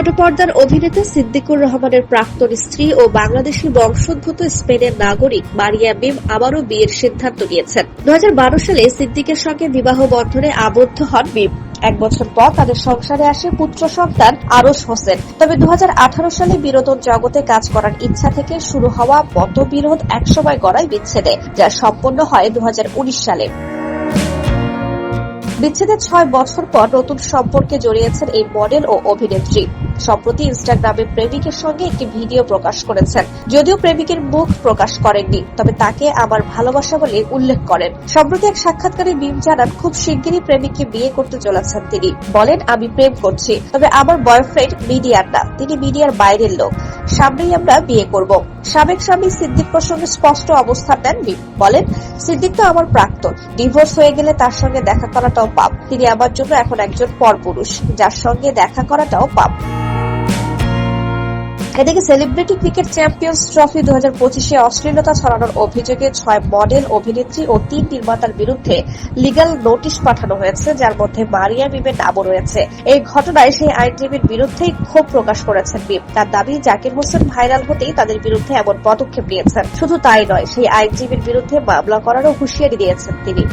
ছোট পর্দার অভিনেতা সিদ্দিকুর রহমানের প্রাক্তন স্ত্রী ও বাংলাদেশি বংশোদ্ভূত স্পেনের নাগরিক মারিয়া মিম আবারও বিয়ের সিদ্ধান্ত নিয়েছেন। দুহাজার বারো সালে সিদ্দিকের সঙ্গে বিবাহ বন্ধনে আবদ্ধ হন মিম। এক বছর পর তাদের সংসারে আসে পুত্র সন্তান আরশ হোসেন। তবে দু হাজার আঠারো সালে বিনোদন জগতে কাজ করার ইচ্ছা থেকে শুরু হওয়া মতবিরোধ একসময় গড়ায় বিচ্ছেদে, যা সম্পন্ন হয় দু হাজার উনিশ সালে। বিচ্ছেদের ছয় বছর পর নতুন সম্পর্কে জড়িয়েছেন এই মডেল ও অভিনেত্রী। সম্প্রতি ইনস্টাগ্রামে প্রেমিকের সঙ্গে একটি ভিডিও প্রকাশ করেছেন। যদিও প্রেমিকের মুখ প্রকাশ করেননি, তবে তাকে আমার ভালোবাসা বলে উল্লেখ করেন। সম্প্রতি এক সাক্ষাৎকারে মিম জানান, খুব শিগগিরই প্রেমিককে বিয়ে করতে চলেছেন তিনি। বলেন, আমি প্রেম করছি, তবে আমার বয়ফ্রেন্ড মিডিয়ার না, তিনি মিডিয়ার বাইরের লোক। সামনেই আমরা বিয়ে করব। সাবেক স্বামী সিদ্দিক প্রসঙ্গে স্পষ্ট অবস্থান নেন মিম। বলেন, সিদ্দিক তো আমার প্রাক্তন, ডিভোর্স হয়ে গেলে তার সঙ্গে দেখা করাটাও পাপ। তিনি আমার জন্য এখন একজন পরপুরুষ, যার সঙ্গে দেখা করাটাও পাপ। এদিকে সেলিব্রিটি ক্রিকেট চ্যাম্পিয়ন্স ট্রফি দু হাজার পঁচিশে অশ্লীলতা ছড়ানোর অভিযোগে ছয় মডেল অভিনেত্রী ও তিন নির্মাতার বিরুদ্ধে লিগ্যাল নোটিশ পাঠানো হয়েছে, যার মধ্যে মারিয়া মিমের নামও রয়েছে। এই ঘটনায় সেই আইনজীবীর বিরুদ্ধেই ক্ষোভ প্রকাশ করেছেন মিম তার দাবি, জাকির হোসেন ভাইরাল হতেই তাদের বিরুদ্ধে এমন পদক্ষেপ নিয়েছেন। শুধু তাই নয়, সেই আইনজীবীর বিরুদ্ধে মামলা করারও হুঁশিয়ারি দিয়েছেন তিনি।